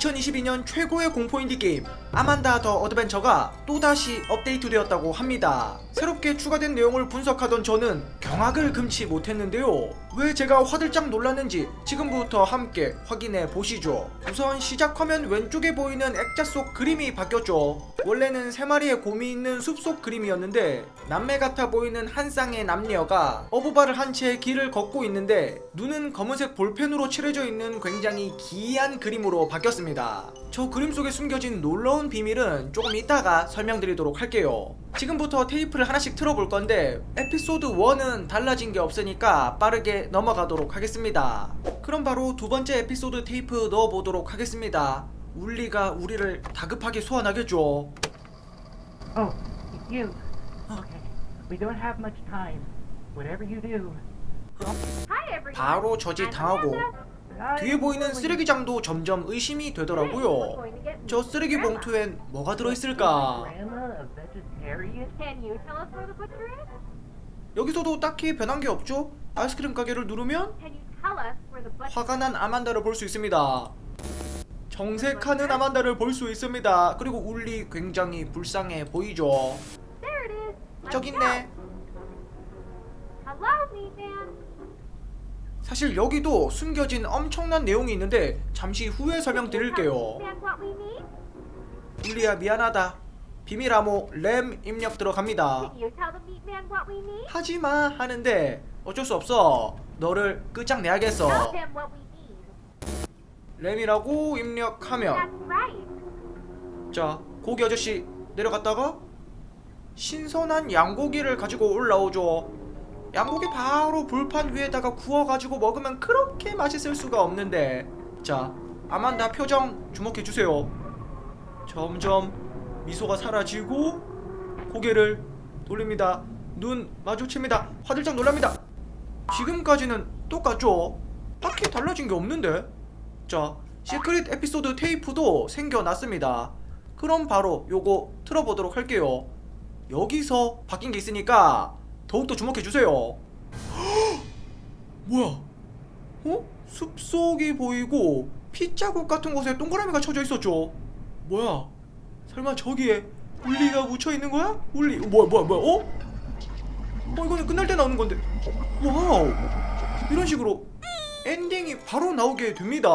2022년 최고의 공포인디 게임 아만다 더 어드벤처가 또다시 업데이트되었다고 합니다. 새롭게 추가된 내용을 분석하던 저는 경악을 금치 못했는데요. 왜 제가 화들짝 놀랐는지 지금부터 함께 확인해 보시죠. 우선 시작 화면 왼쪽에 보이는 액자 속 그림이 바뀌었죠. 원래는 세 마리의 곰이 있는 숲속 그림이었는데 남매 같아 보이는 한 쌍의 남녀가 어부발을 한채 길을 걷고 있는데 눈은 검은색 볼펜으로 칠해져 있는 굉장히 기이한 그림으로 바뀌었습니다. 저 그림 속에 숨겨진 놀라운 비밀은 조금 이따가 설명드리도록 할게요. 지금부터 테이프를 하나씩 틀어볼 건데 에피소드 1은 달라진 게 없으니까 빠르게 넘어가도록 하겠습니다. 그럼 바로 두 번째 에피소드 테이프 넣어보도록 하겠습니다. 울리가 우리를 다급하게 소환하겠죠. Oh, it's you. Okay, we don't have much time. Whatever you do. Hi everyone. 바로 저지 I'm 당하고. 뒤에 보이는 쓰레기장도 점점 의심이 되더라고요. 저 쓰레기 봉투엔 뭐가 들어있을까? 여기서도 딱히 변한 게 없죠? 아이스크림 가게를 누르면? 화가 난 아만다를 볼 수 있습니다. 정색하는 아만다를 볼 수 있습니다. 그리고 울리 굉장히 불쌍해 보이죠. 저기. 있네. 사실 여기도 숨겨진 엄청난 내용이 있는데 잠시 후에 설명드릴게요. 울리야 미안하다. 비밀 암호 램 입력 들어갑니다. 하지마 하는데 어쩔 수 없어. 너를 끝장내야겠어. 램이라고 입력하면. 자 고기 아저씨 내려갔다가 신선한 양고기를 가지고 올라오죠. 양고기 바로 불판 위에다가 구워가지고 먹으면 그렇게 맛있을 수가 없는데 자 아만다 표정 주목해 주세요. 점점 미소가 사라지고 고개를 돌립니다. 눈 마주칩니다. 화들짝 놀랍니다. 지금까지는 똑같죠? 딱히 달라진 게 없는데? 자, 시크릿 에피소드 테이프도 생겨났습니다. 그럼 바로 요거 틀어보도록 할게요. 여기서 바뀐 게 있으니까 더욱더 주목해 주세요. 뭐야? 어? 숲속이 보이고 핏자국 같은 곳에 동그라미가 쳐져 있었죠? 뭐야? 설마 저기에 울리가 묻혀 있는 거야? 울리 어, 뭐야 뭐야 뭐야 어? 어 이거는 끝날 때 나오는 건데 와우 이런 식으로 엔딩이 바로 나오게 됩니다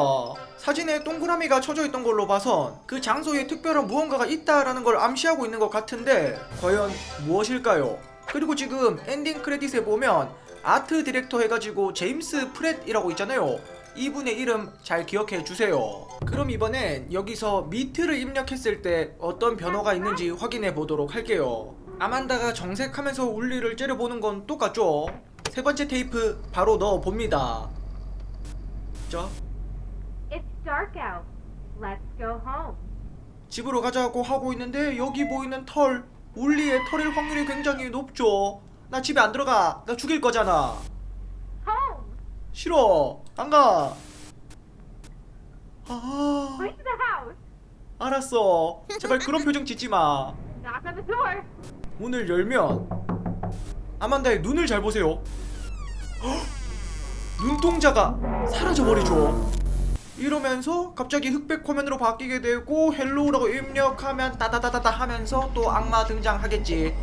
사진에 동그라미가 쳐져 있던 걸로 봐선 그 장소에 특별한 무언가가 있다라는 걸 암시하고 있는 것 같은데 과연 무엇일까요? 그리고 지금 엔딩 크레딧에 보면 아트 디렉터 해가지고 제임스 프렛이라고 있잖아요 이분의 이름 잘 기억해 주세요 그럼 이번엔 여기서 미트를 입력했을 때 어떤 변화가 있는지 확인해 보도록 할게요 아만다가 정색하면서 울리를 째려보는 건 똑같죠? 세 번째 테이프 바로 넣어 봅니다. 자. 집으로 가자고 하고 있는데 여기 보이는 털, 울리의 털일 확률이 굉장히 높죠. 나 집에 안 들어가. 나 죽일 거잖아. 싫어. 안 가. 아? 알았어. 제발 그런 표정 짓지 마. Knock on the door. 문을 열면 아만다의 눈을 잘 보세요. 헉! 눈동자가 사라져 버리죠. 이러면서 갑자기 흑백 화면으로 바뀌게 되고 헬로우라고 입력하면 따다다다다 하면서 또 악마 등장하겠지.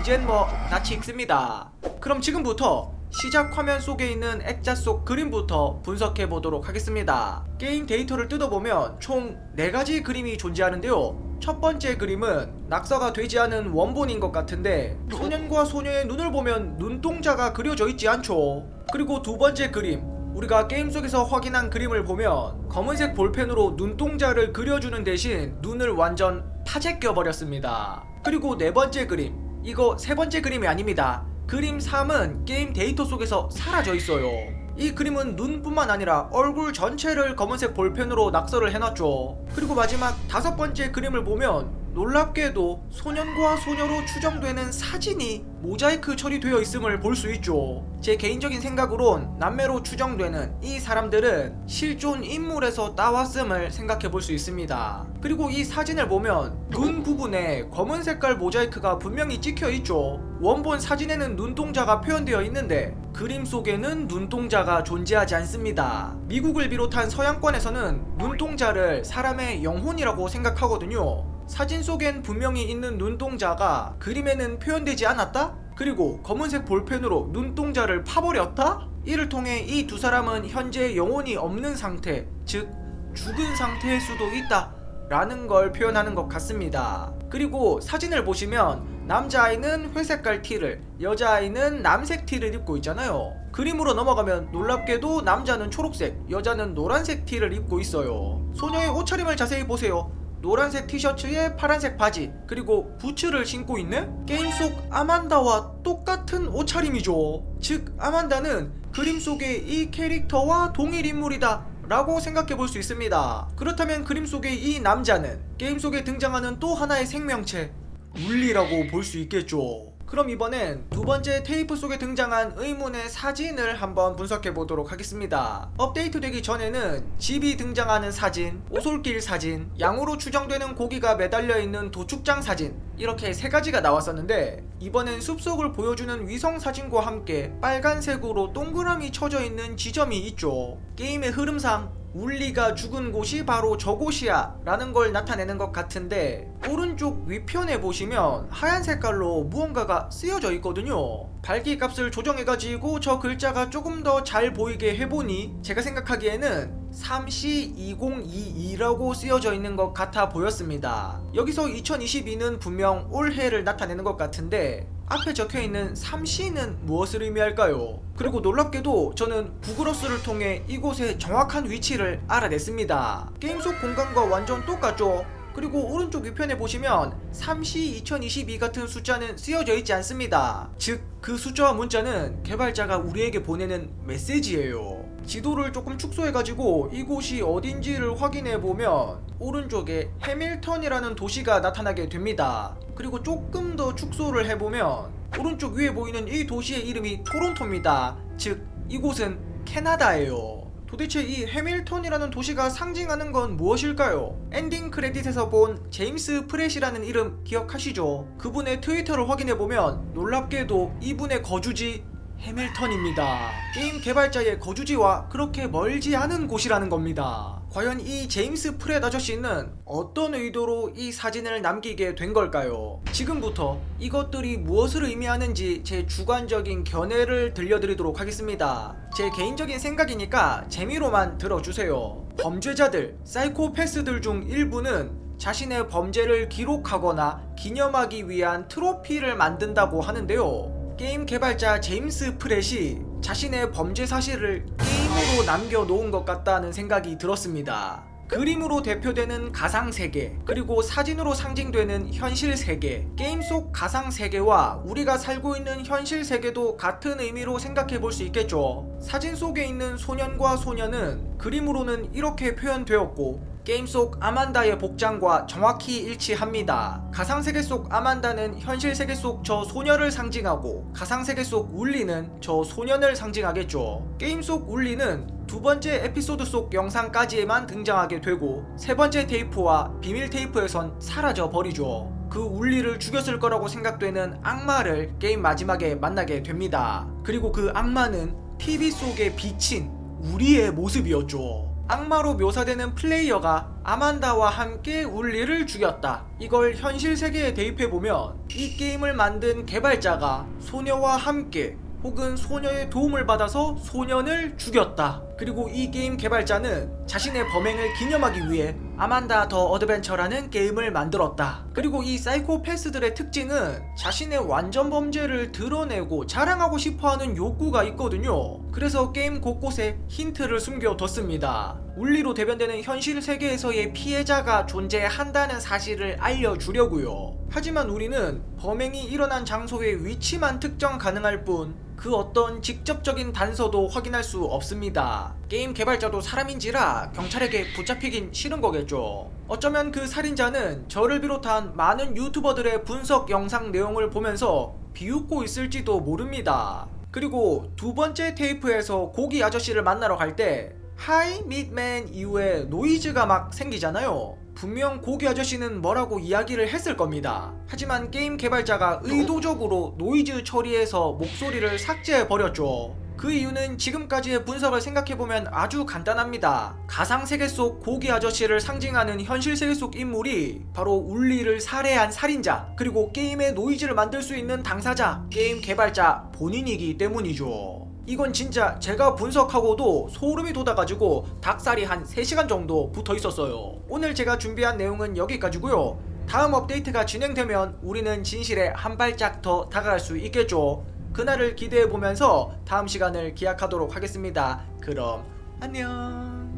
이젠 뭐 낯이 익습니다. 그럼 지금부터 시작 화면 속에 있는 액자 속 그림부터 분석해 보도록 하겠습니다. 게임 데이터를 뜯어보면 총 4가지 그림이 존재하는데요. 첫 번째 그림은 낙서가 되지 않은 원본인 것 같은데 소년과 소녀의 눈을 보면 눈동자가 그려져 있지 않죠. 그리고 두 번째 그림 우리가 게임 속에서 확인한 그림을 보면 검은색 볼펜으로 눈동자를 그려주는 대신 눈을 완전 타제껴 버렸습니다. 그리고 네 번째 그림 이거 세 번째 그림이 아닙니다. 그림 3은 게임 데이터 속에서 사라져 있어요. 이 그림은 눈뿐만 아니라 얼굴 전체를 검은색 볼펜으로 낙서를 해놨죠. 그리고 마지막 다섯 번째 그림을 보면 놀랍게도 소년과 소녀로 추정되는 사진이 모자이크 처리되어 있음을 볼 수 있죠. 제 개인적인 생각으론 남매로 추정되는 이 사람들은 실존 인물에서 따왔음을 생각해 볼 수 있습니다. 그리고 이 사진을 보면 눈 부분에 검은 색깔 모자이크가 분명히 찍혀 있죠. 원본 사진에는 눈동자가 표현되어 있는데 그림 속에는 눈동자가 존재하지 않습니다. 미국을 비롯한 서양권에서는 눈동자를 사람의 영혼이라고 생각하거든요. 사진 속엔 분명히 있는 눈동자가 그림에는 표현되지 않았다? 그리고 검은색 볼펜으로 눈동자를 파버렸다? 이를 통해 이 두 사람은 현재 영혼이 없는 상태, 즉 죽은 상태일 수도 있다. 라는 걸 표현하는 것 같습니다. 그리고 사진을 보시면 남자아이는 회색깔 티를, 여자아이는 남색 티를 입고 있잖아요. 그림으로 넘어가면 놀랍게도 남자는 초록색, 여자는 노란색 티를 입고 있어요. 소녀의 옷차림을 자세히 보세요. 노란색 티셔츠에 파란색 바지 그리고 부츠를 신고 있는 게임 속 아만다와 똑같은 옷차림이죠. 즉 아만다는 그림 속의 이 캐릭터와 동일 인물이다 라고 생각해 볼 수 있습니다. 그렇다면 그림 속의 이 남자는 게임 속에 등장하는 또 하나의 생명체 울리라고 볼 수 있겠죠 그럼 이번엔 두 번째 테이프 속에 등장한 의문의 사진을 한번 분석해 보도록 하겠습니다. 업데이트 되기 전에는 집이 등장하는 사진, 오솔길 사진, 양으로 추정되는 고기가 매달려 있는 도축장 사진 이렇게 세 가지가 나왔었는데 이번엔 숲속을 보여주는 위성 사진과 함께 빨간색으로 동그라미 쳐져 있는 지점이 있죠. 게임의 흐름상 울리가 죽은 곳이 바로 저곳이야 라는 걸 나타내는 것 같은데 오른쪽 위편에 보시면 하얀 색깔로 무언가가 쓰여져 있거든요. 밝기 값을 조정해가지고 저 글자가 조금 더 잘 보이게 해보니 제가 생각하기에는 3C2022라고 쓰여져 있는 것 같아 보였습니다. 여기서 2022는 분명 올해를 나타내는 것 같은데 앞에 적혀 있는 3C는 무엇을 의미할까요? 그리고 놀랍게도 저는 구글어스를 통해 이곳의 정확한 위치를 알아냈습니다. 게임 속 공간과 완전 똑같죠? 그리고 오른쪽 위편에 보시면 3C 2022 같은 숫자는 쓰여져 있지 않습니다. 즉, 그 숫자와 문자는 개발자가 우리에게 보내는 메시지예요. 지도를 조금 축소해가지고 이곳이 어딘지를 확인해보면 오른쪽에 해밀턴이라는 도시가 나타나게 됩니다. 그리고 조금 더 축소를 해보면 오른쪽 위에 보이는 이 도시의 이름이 토론토입니다. 즉, 이곳은 캐나다예요. 도대체 이 해밀턴이라는 도시가 상징하는 건 무엇일까요? 엔딩 크레딧에서 본 제임스 프렛이라는 이름 기억하시죠? 그분의 트위터를 확인해보면 놀랍게도 이분의 거주지 해밀턴입니다. 게임 개발자의 거주지와 그렇게 멀지 않은 곳이라는 겁니다. 과연 이 제임스 프렛 아저씨는 어떤 의도로 이 사진을 남기게 된 걸까요? 지금부터 이것들이 무엇을 의미하는지 제 주관적인 견해를 들려드리도록 하겠습니다. 제 개인적인 생각이니까 재미로만 들어주세요. 범죄자들, 사이코패스들 중 일부는 자신의 범죄를 기록하거나 기념하기 위한 트로피를 만든다고 하는데요. 게임 개발자 제임스 프렛이 자신의 범죄 사실을 게임으로 남겨놓은 것 같다는 생각이 들었습니다. 그림으로 대표되는 가상 세계, 그리고 사진으로 상징되는 현실 세계, 게임 속 가상 세계와 우리가 살고 있는 현실 세계도 같은 의미로 생각해 볼 수 있겠죠. 사진 속에 있는 소년과 소녀는 그림으로는 이렇게 표현되었고, 게임 속 아만다의 복장과 정확히 일치합니다. 가상세계 속 아만다는 현실 세계 속 저 소녀를 상징하고 가상세계 속 울리는 저 소년을 상징하겠죠. 게임 속 울리는 두 번째 에피소드 속 영상까지에만 등장하게 되고 세 번째 테이프와 비밀 테이프에선 사라져 버리죠. 그 울리를 죽였을 거라고 생각되는 악마를 게임 마지막에 만나게 됩니다. 그리고 그 악마는 TV 속에 비친 우리의 모습이었죠. 악마로 묘사되는 플레이어가 아만다와 함께 울리를 죽였다. 이걸 현실 세계에 대입해보면 이 게임을 만든 개발자가 소녀와 함께 혹은 소녀의 도움을 받아서 소년을 죽였다. 그리고 이 게임 개발자는 자신의 범행을 기념하기 위해 아만다 더 어드벤처라는 게임을 만들었다. 그리고 이 사이코패스들의 특징은 자신의 완전 범죄를 드러내고 자랑하고 싶어하는 욕구가 있거든요. 그래서 게임 곳곳에 힌트를 숨겨뒀습니다. 울리로 대변되는 현실 세계에서의 피해자가 존재한다는 사실을 알려주려고요. 하지만 우리는 범행이 일어난 장소의 위치만 특정 가능할 뿐 그 어떤 직접적인 단서도 확인할 수 없습니다. 게임 개발자도 사람인지라 경찰에게 붙잡히긴 싫은 거겠죠. 어쩌면 그 살인자는 저를 비롯한 많은 유튜버들의 분석 영상 내용을 보면서 비웃고 있을지도 모릅니다. 그리고 두 번째 테이프에서 고기 아저씨를 만나러 갈 때 하이 밋맨 이후에 노이즈가 막 생기잖아요. 분명 고기 아저씨는 뭐라고 이야기를 했을 겁니다. 하지만 게임 개발자가 의도적으로 노이즈 처리해서 목소리를 삭제해 버렸죠. 그 이유는 지금까지의 분석을 생각해보면 아주 간단합니다. 가상세계 속 고기 아저씨를 상징하는 현실세계 속 인물이 바로 울리를 살해한 살인자, 그리고 게임의 노이즈를 만들 수 있는 당사자, 게임 개발자 본인이기 때문이죠. 이건 진짜 제가 분석하고도 소름이 돋아가지고 닭살이 한 3시간 정도 붙어 있었어요. 오늘 제가 준비한 내용은 여기까지고요. 다음 업데이트가 진행되면 우리는 진실에 한 발짝 더 다가갈 수 있겠죠. 그날을 기대해 보면서 다음 시간을 기약하도록 하겠습니다. 그럼 안녕.